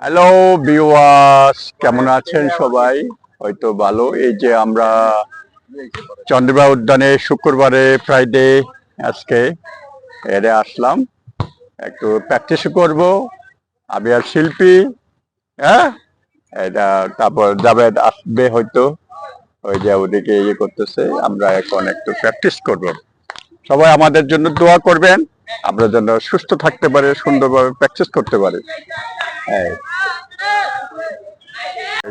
Hello বিওয়াস কেমন আছেন সবাই? হয়তো ভালো। এই যে আমরা চন্দ্রবা উদ্যানে শুক্রবারে ফ্রাইডে আজকে এরে আসলাম। একটু প্র্যাকটিস করব। আমি আর শিল্পী হ্যাঁ? এটা তারপর জাভেদ আসবে হয়তো। ওই যে ওদিকে ইয়ে করতেছে, আমরা এখন একটু প্র্যাকটিস করব। সবাই আমাদের জন্য দোয়া করবেন। আমরা যেন সুস্থ থাকতে পারে, সুন্দরভাবে প্র্যাকটিস করতে পারে। হ্যাঁ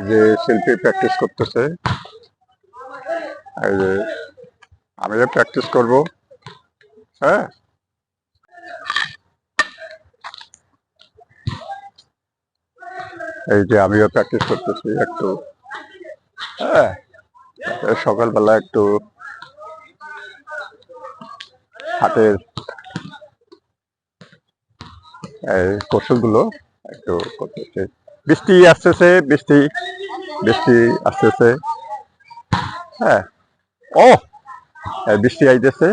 যে শিল্পী প্র্যাকটিস করতেছে, এই যে আমিও প্র্যাকটিস করব হ্যাঁ? এই যে আমিও প্র্যাকটিস করতেছি একটু হ্যাঁ? সকালবেলা একটু হাতের এই কৌশলগুলো একটু করতেছে। বৃষ্টি আসতেছে বৃষ্টি বৃষ্টি আসতেছে। হ্যাঁ। ও! এই বৃষ্টি আইতেছে।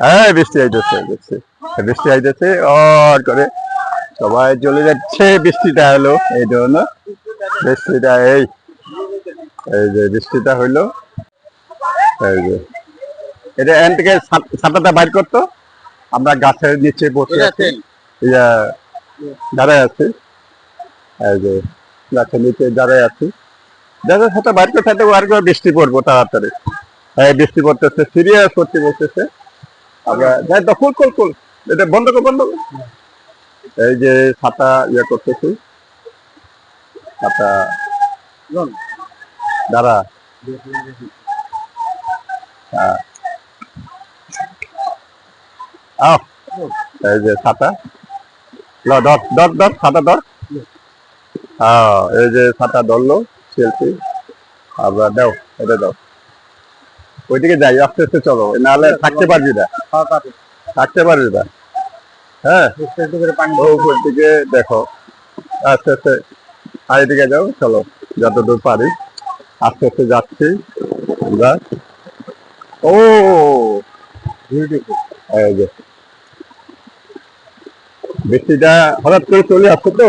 হ্যাঁ বৃষ্টি আইতেছে বৃষ্টি। বৃষ্টি আইতেছে আর করে। সবাই চলে যাচ্ছে বৃষ্টিটা হলো এই জন্য। বৃষ্টিটা এই এই যে বৃষ্টিটা হইল এই যে। এটা এখান থেকে ছাত- ছাতাটা বাইর করতো। আমরা গাছের নিচে বসে আছি। ইয়া দাঁড়ায় আছি। যে গাছের নিচে দাঁড়ায় আছি। যাদের সাথে বাইর করতে থাকতে আর করে বৃষ্টি পড়ব তাড়াতাড়ি। এই বৃষ্টি পড়তেছে সিরিয়াস করতে বলতেছে আমরা যাই তো কুল কুল কুল এটা বন্ধ কর বন্ধ এই যে ছাতা ইয়ে করতেছি। ছাতা দাঁড়া। হ্যাঁ। আও এই যে ছাতা। ল ধর ধর ধর ছাতা ধর। হ্যাঁ এই যে ছাতা ধরলো শিল্পী আবার দাও, এটা দাও। ওইদিকে যাই, আস্তে আস্তে চলো, নাহলে থাকতে পারবি না। থাকতে পারবি না। হ্যাঁ উপর দিকে দেখো, আস্তে আস্তে, আর এদিকে যাও, চলো, যতদূর পারি। আস্তে আস্তে যাচ্ছি আমরা। ও, এই যে। বৃষ্টিটা হঠাৎ করে চলে আসছে তো।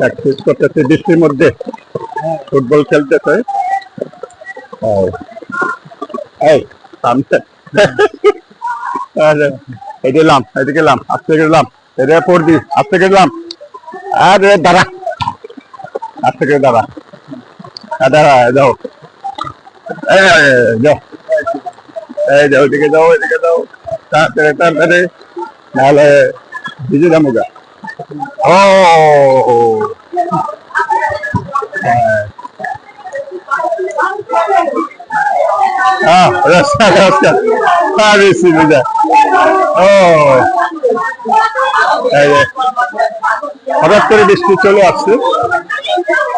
প্র্যাকটিস করতেছে বৃষ্টির মধ্যে ফুটবল খেলতেছে এই, গেলাম এদিকে গেলাম আস্তে গেলাম এটা পড়বি আস্তে গেলাম আরে দাঁড়া। আস্তে করে দাঁড়া। দাঁড়া যাও এই, যাও। এই যাও ওইদিকে যাও ওইদিকে যাও। তাড়াতাড়ি তাড়াতাড়ি। নাহলে ভিজে যাব গা হ্যাঁ। Ah, ও এই যে, হঠাৎ করে বৃষ্টি চলে আসছে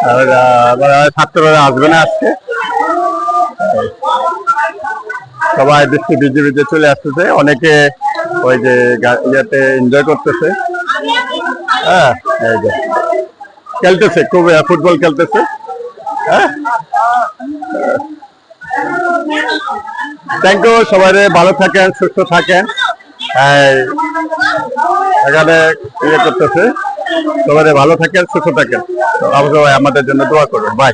আর ছাত্ররা আসবে না আজকে সবাই বৃষ্টি ভিজে ভিজে চলে আসতেছে অনেকে ওই যে ইয়েতে এনজয় করতেছে হ্যাঁ খেলতেছে খুব ফুটবল খেলতেছে। হ্যাঁ? থ্যাংক ইউ সবাই ভালো থাকেন সুস্থ থাকেন। এই, এখানে ইয়ে করতেছে। সবাই ভালো থাকেন সুস্থ থাকেন। আমাদের জন্য দোয়া করবেন। বাই